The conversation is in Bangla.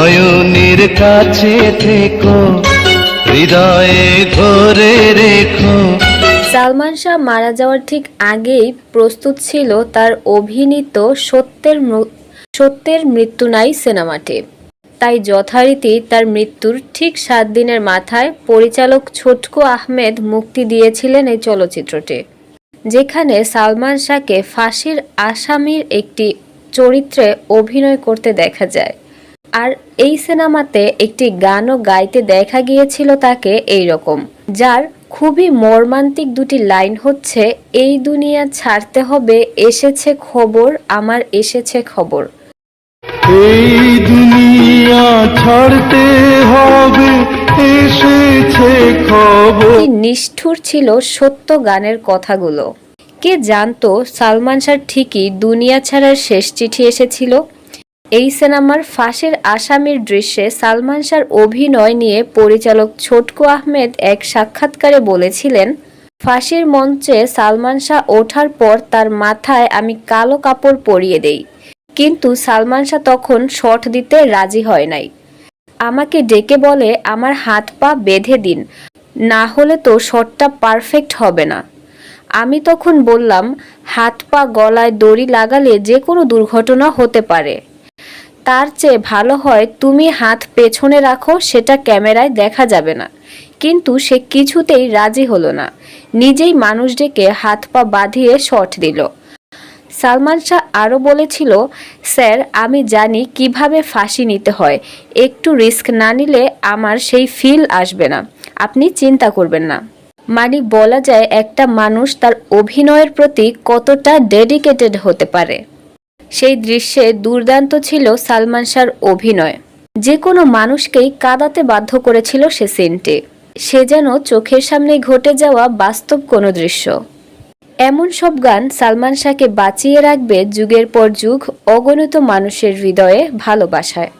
নয়নের কাছে থেকো, হৃদয়ে ধরে রেখো। সালমান শাহ মারা যাওয়ার ঠিক আগেই প্রস্তুত ছিল তার অভিনীত সত্যের সত্যের মৃত্যু নাই সিনেমাটি। তাই যথারীতি তার মৃত্যুর ঠিক সাত দিনের মাথায় পরিচালক ছোটকু আহমেদ মুক্তি দিয়েছিলেন এই চলচ্চিত্রটি, যেখানে সালমান শাহকে ফাঁসির আসামির একটি চরিত্রে অভিনয় করতে দেখা যায়। আর এই সিনেমাতে একটি গানও গাইতে দেখা গিয়েছিল তাকে এই রকম যার খুবই মর্মান্তিক দুটি লাইন হচ্ছে এই দুনিয়া ছাড়তে হবে এসেছে খবর আমার এসেছে খবর। এই দুনিয়া ছাড়তে হবে এসেছে খবর। নিষ্ঠুর ছিল সত্য গানের কথাগুলো। কে জানতো সালমান শাহ ঠিকই দুনিয়া ছাড়ার শেষ চিঠি এসেছিল? এই সিনেমার ফাঁসের আসামির দৃশ্যে সালমান শাহর অভিনয় নিয়ে পরিচালক ছোটকু আহমেদ এক সাক্ষাৎকারে বলেছিলেন, ফাঁসির মঞ্চে সালমান শাহ ওঠার পর তার মাথায় আমি কালো কাপড় পরিয়ে দেই। কিন্তু সালমান শাহ তখন শট দিতে রাজি হয় নাই। আমাকে ডেকে বলে, আমার হাত পা বেঁধে দিন, না হলে তো শটটা পারফেক্ট হবে না আমি তখন বললাম, হাত পা গলায় দড়ি লাগালে যে কোনো দুর্ঘটনা হতে পারে। তার চেয়ে ভালো হয় তুমি হাত পেছনে রাখো, সেটা ক্যামেরায় দেখা যাবে না। কিন্তু সে কিছুতেই রাজি হলো না। নিজেই মানুষ ডেকে হাত পা বাঁধিয়ে শট দিল। সালমান শাহ আরও বলেছিল, স্যার, আমি জানি কীভাবে ফাঁসি নিতে হয়। একটু রিস্ক না নিলে আমার সেই ফিল আসবে না। আপনি চিন্তা করবেন না। মানে বলা যায় একটা মানুষ তার অভিনয়ের প্রতি কতটা ডেডিকেটেড হতে পারে। সেই দৃশ্যে দুর্দান্ত ছিল সালমান শাহর অভিনয়। যে কোনো মানুষকেই কাঁদাতে বাধ্য করেছিল সে সিনটি। সে যেন চোখের সামনে ঘটে যাওয়া বাস্তব কোনো দৃশ্য। এমন সব গান সালমান শাহকে বাঁচিয়ে রাখবে যুগের পর যুগ অগণিত মানুষের হৃদয়ে ভালোবাসায়।